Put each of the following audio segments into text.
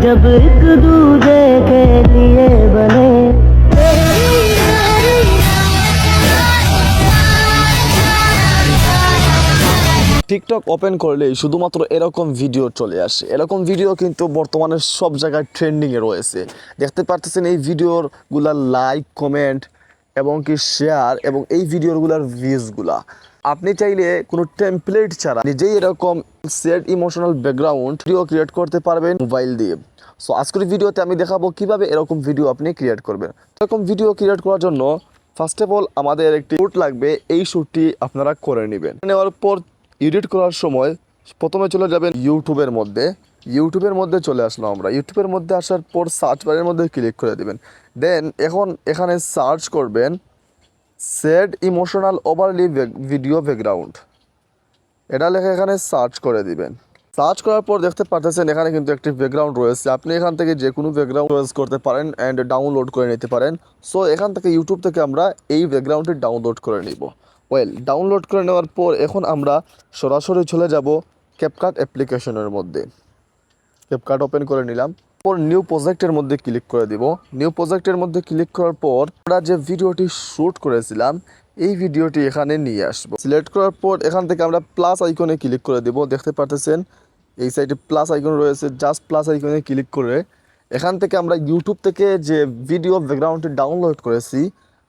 जब एक दूजे के लिए बने টিকটক ওপেন করলেই শুধুমাত্র এরকম ভিডিও চলে আসে এরকম ভিডিও কিন্তু বর্তমানে সব জায়গায় ট্রেন্ডিংয়ে রয়েছে দেখতে পারতেছেন এই ভিডিওরগুলার লাইক কমেন্ট এবং কি শেয়ার এবং এই ভিডিওগুলোর ভিউজগুলা আপনি চাইলে কোনো টেমপ্লেট ছাড়া নিজেই এরকম set emotional background video create করতে পারবেন মোবাইল দিয়ে। সো আজকের ভিডিওতে আমি দেখাবো কীভাবে এরকম ভিডিও আপনি ক্রিয়েট করবেন। এরকম ভিডিও ক্রিয়েট করার জন্য ফার্স্ট অফ অল আমাদের একটি শ্যুট লাগবে, এই শ্যুটটি আপনারা করে নেবেন। নেওয়ার পর এডিট করার সময় প্রথমে চলে যাবেন ইউটিউবের মধ্যে। ইউটিউবের মধ্যে চলে আসলাম আমরা। ইউটিউবের মধ্যে আসার পর সার্চ বারের মধ্যে ক্লিক করে দেবেন। দেন এখন এখানে সার্চ করবেন sad emotional overlay video background এটা লেখা এখানে সার্চ করে দিবেন। সার্চ করার পর দেখতে পাচ্ছেন এখানে কিন্তু একটি ব্যাকগ্রাউন্ড রয়েছে। আপনি এখান থেকে যে কোনো ব্যাকগ্রাউন্ড চয়েস করতে পারেন অ্যান্ড ডাউনলোড করে নিতে পারেন। সো এখান থেকে ইউটিউব থেকে আমরা এই ব্যাকগ্রাউন্ডটি ডাউনলোড করে নিব। ওয়েল ডাউনলোড করে নেওয়ার পর এখন আমরা সরাসরি চলে যাব ক্যাপকাট অ্যাপ্লিকেশনের মধ্যে। ক্যাপকাট ওপেন করে নিলাম। পর নিউ প্রজেক্টের মধ্যে ক্লিক করে দিব। নিউ প্রজেক্টের মধ্যে ক্লিক করার পর আমরা যে ভিডিওটি শ্যুট করেছিলাম, এই ভিডিওটি এখানে নিয়ে আসব। সিলেক্ট করার পর এখান থেকে আমরা প্লাস আইকনে ক্লিক করে দিব। দেখতে পারতেছেন, এই সাইডে প্লাস আইকন রয়েছে জাস্ট প্লাস আইকনে ক্লিক করে এখান থেকে আমরা ইউটিউব থেকে যে ভিডিও ব্যাকগ্রাউন্ডটি ডাউনলোড করেছি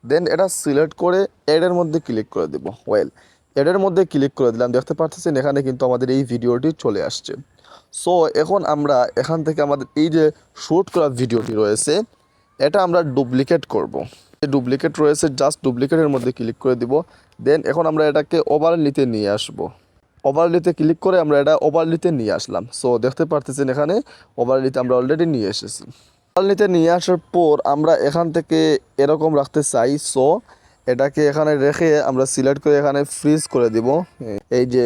দেন এটা সিলেক্ট করে এডের মধ্যে ক্লিক করে দেব। ওয়েল এডের মধ্যে ক্লিক করে দিলাম। দেখতে পাচ্ছেন এখানে কিন্তু আমাদের এই ভিডিওটি চলে আসছে। সো এখন আমরা এখান থেকে আমাদের এই যে শ্যুট করা ভিডিওটি রয়েছে, এটা আমরা ডুপ্লিকেট করব। ডুপ্লিকেট রয়েছে জাস্ট ডুপ্লিকেটের মধ্যে ক্লিক করে দিব। দেন এখন আমরা এটাকে ওভারলিতে নিয়ে আসব। ওভারলিতে ক্লিক করে আমরা এটা ওভারলিতে নিয়ে আসলাম। সো দেখতে পারতেছেন এখানে ওভারলিতে আমরা অলরেডি নিয়ে এসেছি। ওভারলিতে নিয়ে আসার পর আমরা এখান থেকে এরকম রাখতে চাই। সো এটাকে এখানে রেখে আমরা সিলেক্ট করে এখানে ফ্রিজ করে দিব। এই যে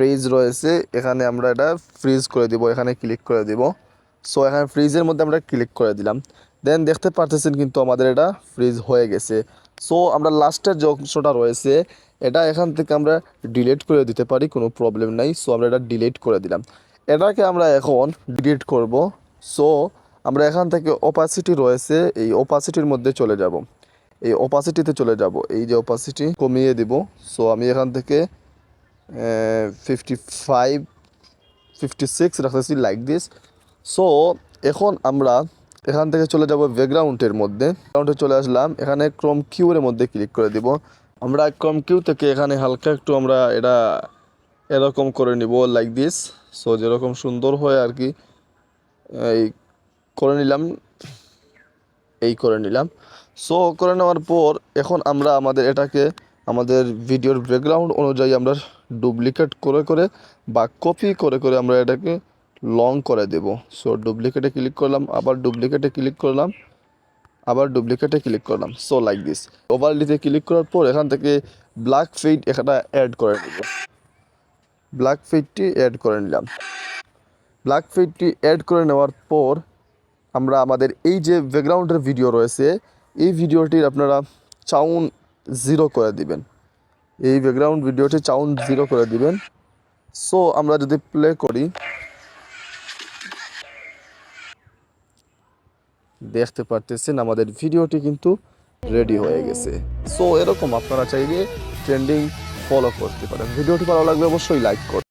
ফ্রিজ রয়েছে, এখানে আমরা এটা ফ্রিজ করে দিব, এখানে ক্লিক করে দিব। সো এখানে ফ্রিজের মধ্যে আমরা ক্লিক করে দিলাম। দেন দেখতে পারতেছেন কিন্তু আমাদের এটা ফ্রিজ হয়ে গেছে। সো আমরা লাস্টের যে অংশটা রয়েছে, এটা এখান থেকে আমরা ডিলিট করে দিতে পারি, কোনো প্রবলেম নাই। সো আমরা এটা ডিলিট করে দিলাম। এটাকে আমরা এখন ডিলিট করব। সো আমরা এখান থেকে ওপাসিটি রয়েছে, এই ওপাসিটির মধ্যে চলে যাব। এই ওপাসিটিতে চলে যাব। এই যে ওপাসিটি কমিয়ে দিব। সো আমি এখান থেকে fifty five fifty six like this so এখন আমরা এখান থেকে চলে যাব ব্যাকগ্রাউন্ডের মধ্যে। ব্যাকগ্রাউন্ডে চলে আসলাম, এখানে ক্রম কিউর মধ্যে ক্লিক করে দিব। আমরা ক্রম কিউ থেকে এখানে হালকা একটু আমরা এটা এরকম করে নিব লাইক দিস সো যেরকম সুন্দর হয় আর কি, এই করে নিলাম, এই করে নিলাম। সো করে নেওয়ার পর এখন আমরা আমাদের এটাকে আমাদের ভিডিওর ব্যাকগ্রাউন্ড অনুযায়ী আমরা ডুপ্লিকেট করে করে বা কপি করে করে আমরা এটাকে লং করে দেব। সো ডুপ্লিকেটে ক্লিক করলাম, আবার ডুপ্লিকেটে ক্লিক করলাম, আবার ডুপ্লিকেটে ক্লিক করলাম। সো লাইক দিস ওভার ওভারলিতে ক্লিক করার পর এখান থেকে ব্ল্যাক ফিড এখানে অ্যাড করে নেব। ব্ল্যাক ফিডটি অ্যাড করে নিলাম। ব্ল্যাক ফিডটি অ্যাড করে নেওয়ার পর আমরা আমাদের এই যে ব্যাকগ্রাউন্ডের ভিডিও রয়েছে, এই ভিডিওটির আপনারা চাউন জিরো করে দিবেন। এই ব্যাকগ্রাউন্ড ভিডিওটি চাউন্ড জিরো করে দিবেন। সো আমরা যদি প্লে করি, দেখতে পারতেছেন আমাদের ভিডিওটি কিন্তু রেডি হয়ে গেছে। সো এরকম আপনারা চাইলে ট্রেন্ডিং ফলো করতে পারেন। ভিডিওটি ভালো লাগবে অবশ্যই লাইক করুন